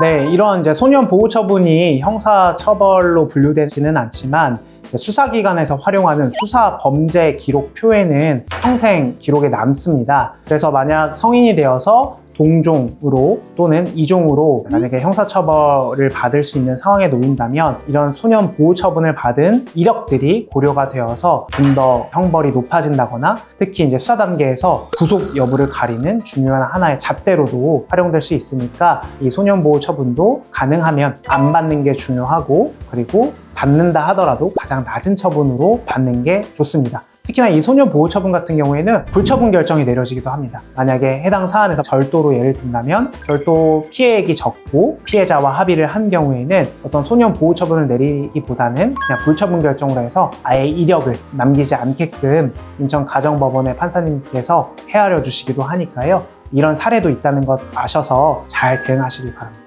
네, 이런 이제 소년 보호 처분이 형사 처벌로 분류되지는 않지만 수사기관에서 활용하는 수사 범죄 기록 표에는 평생 기록에 남습니다. 그래서 만약 성인이 되어서 동종으로 또는 이종으로 만약에 형사처벌을 받을 수 있는 상황에 놓인다면 이런 소년 보호 처분을 받은 이력들이 고려가 되어서 좀 더 형벌이 높아진다거나 특히 이제 수사 단계에서 구속 여부를 가리는 중요한 하나의 잣대로도 활용될 수 있으니까 이 소년 보호 처분도 가능하면 안 받는 게 중요하고 그리고 받는다 하더라도 가장 낮은 처분으로 받는 게 좋습니다. 특히나 이 소년 보호 처분 같은 경우에는 불처분 결정이 내려지기도 합니다. 만약에 해당 사안에서 절도로 예를 든다면 절도 피해액이 적고 피해자와 합의를 한 경우에는 어떤 소년 보호 처분을 내리기보다는 그냥 불처분 결정으로 해서 아예 이력을 남기지 않게끔 인천 가정법원의 판사님께서 헤아려 주시기도 하니까요. 이런 사례도 있다는 것 아셔서 잘 대응하시길 바랍니다.